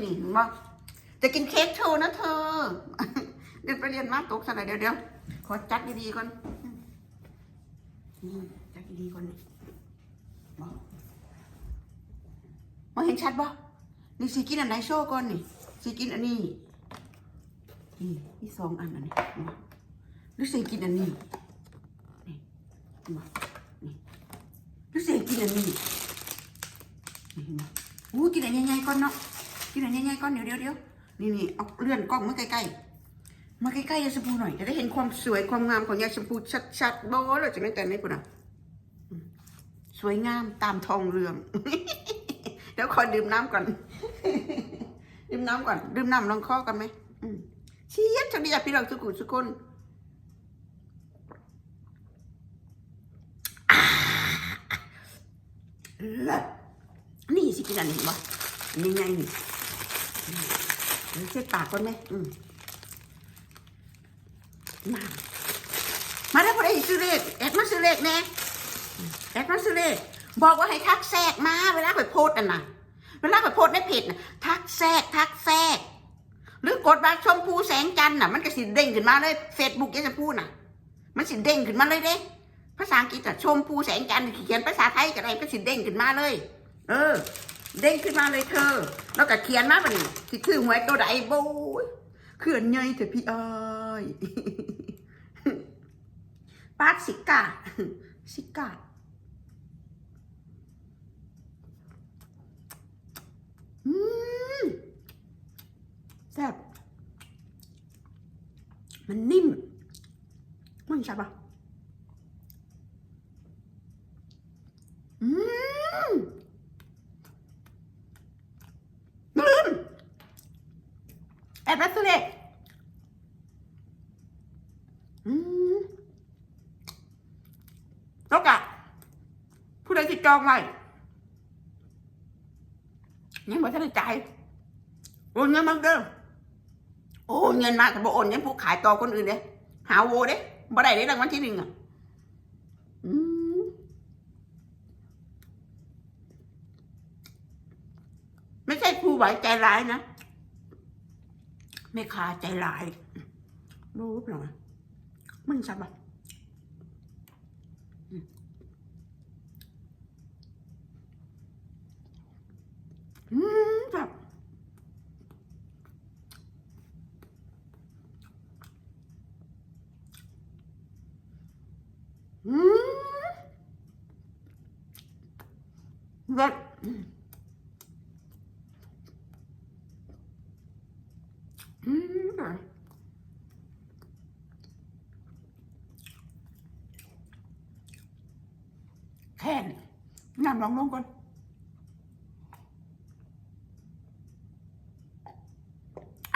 ที่นี่เห็นบ่จะกินเค้กโชว์นะเธอ เดี๋ยวไปเรียนมาตกสไลด์เดี๋ยวเดี๋ยวขอจัดดีๆก่อนนี่จัดดีๆก่อนนี่บ่มาเห็นชัดบ่นี่สิกินอันไหนโชว์ก่อนนี่สิกินอันนี้นี่มีสองอันอันนี้บ่หรือสิกินอันนี้นี่บ่นี่หรือสิกินอันนี้นี่เห็นไหมอู้กินอะไรง่ายๆก่อนเนาะ กินอะไรง่ายๆก่อนเดี๋ยวเดี๋ยวเดี๋ยวนี่นี่เอาเลื่อนกล้องมาใกล้ๆ มาใกล้ๆยายชมพูหน่อยจะได้เห็นความสวยความงามของยายชมพูชัดๆโบ้เลยจะไม่แต่ไม่ปุ่นอะสวยงามตามทองเรือง เดี๋ยวขอดื่มน้ำก่อน ดื่มน้ำก่อน ดื่มน้ำลองคอกันไหมเชียบชดีพี่เราสุกุสุกคนอ่าเลิศนี่สิกินอันนี้บ่ยังไงนี่ เช็ดปากก่อนไหมอืมมามาแล้พอได้ซื้อเลขแอดมาซื้อเลขแน่อืมแอดมาซื้อเลขบอกว่าให้ทักแทรกมา เวลาไปโพสต์กันะเวลาไปโพสต์ในเพจนะทักแทรกทักแทรก หรือกดมาชมพูแสงจันทร์น่ะ มันก็สิเด้งขึ้นมาเลยเฟซบุ๊กยังจะพูดน่ะ มันสิเด้งขึ้นมาเลยเด้ภาษาอังกฤษอะชมพูแสงจันทร์เขียนภาษาไทยก็ได้ก็สิเด้งขึ้นมาเลย เออ เด้งขึ้นมาเลยเธอ แล้วก็เขียนมาบันี้ที่คือหวยตัวใดโบ้ยเขื่อนใหญ่เถอะพี่เอ้ยปาดสิกาสิกาอืมแซ่บมันนิ่มมึงใช่ปะอืม ลืม แอบรัสเลอืมแล้วกะผู้ใดติดจองไว้ยังไม่ทันได้จ่ายโอนเงินมาเด้อโอนเงินมาแต่บ่โอนเงินผู้ขายต่อคนอื่นเด้หาโวเด้บ่ได้เด้รางวัลที่หนึ่งอะอืมไม่ใช่ครูไหวใจร้ายนะ แม่คาใจร้าย รู้เปล่ามึงสับอะอืมอืมแบบอืมแบบอืมแบบ แค่นี้น้ำลองลงก่อน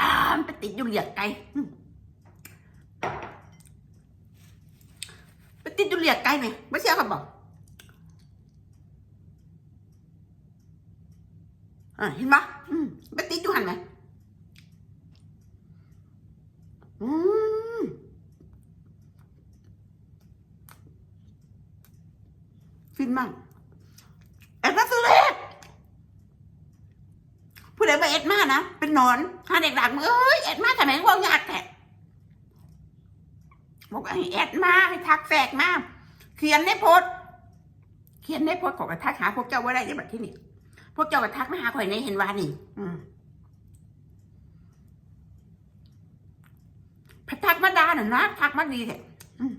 อ่ามันไปติดอยู่เหลียกไก่อืมไปติดอยู่เหลียกไก่ไหมไม่เชื่อเขาบอกอ่าเห็นปะมไปติดอยู่หันไหมอืมฟิน มากเอ็ดมาซื้อเลยผู้ใดมาเอ็ดมานะเป็นนอนหาเด็กหลักมือเอ้ยเอ็ดมาทำไมว่ายากแท้บอกให้เอ็ดมาให้ทักแฝกมาเขียนในโพสเขียนในโพสของกระทักหาพวกเจ้าว่าได้ยังแบบที่นี่พวกเจ้ากระทักมาหาข่อยในเห็นว่านี่ อืมพระทักมาดาหน่ะนะทักมาดีแท้อืม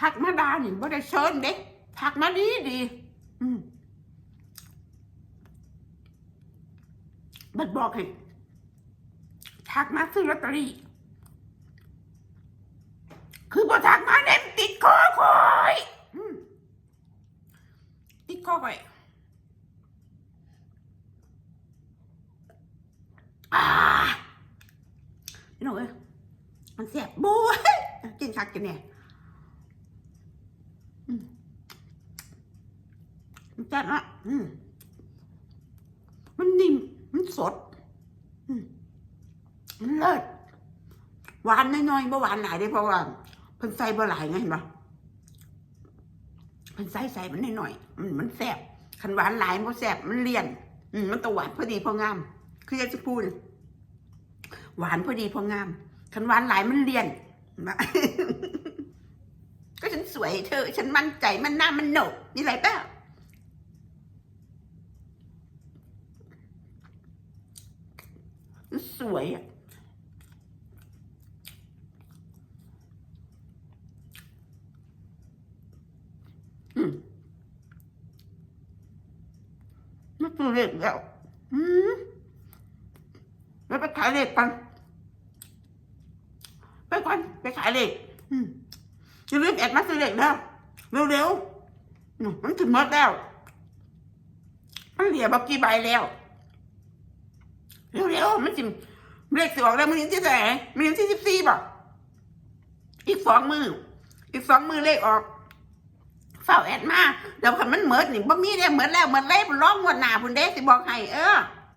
ทักมาดานี่บ่ได้เชิญเด็กทักมาดีดีมบัดบอกให้ทักมาซื้อลอตเตอรี่คือพอทักมาเน้นติดคอคอยติดคอคอยอ่าพี่หนูเอ้ยมันเสียบบ้ยกินคักกินเนี่ย มันจัดละอืมมันนิ่ม มันสด มันเลิศ หวานน้อยๆบ่หวานหลายได้เพราะว่าเพิ่นใส่บ่หลายไงเห็นปะเพิ่นใส่ใส่มันน้อยๆมันมันแซ่บคันหวานหลายมันบ่แซ่บมันเลี่ยน อืมันต้องหวานพอดีพองาม คืออยากจะพูดหวานพอดีพองามคันหวานหลายมันเลี่ยนนะ สวยเธอ ฉันมั่นใจมันหน้ามันหนกนี่ไรเปล่าสวยอะมไม่ตัวเล็กแล้วอืมแล้วไปขายเล็กกันไปก่อนไปขายเล็กอืม อย่าลืมแอดมาซื้อเหล็กนะเร็วๆมันถึงหมดแล้ว มันเหลือบักกี่ใบแล้ว เร็วๆมันจิมเลขสิออกแล้วมันยังที่ไหนมันยังที่สิบสี่ป่ะอีกสองมือ อีกสองมือเลขออกเฝ้าแอดมาเดี๋ยวคันมันเหมิดนี่บ่มีได้เหมิดแล้วเหมิดเลยร้องงวดหนาพุ่นเด้สิบอกให้เออ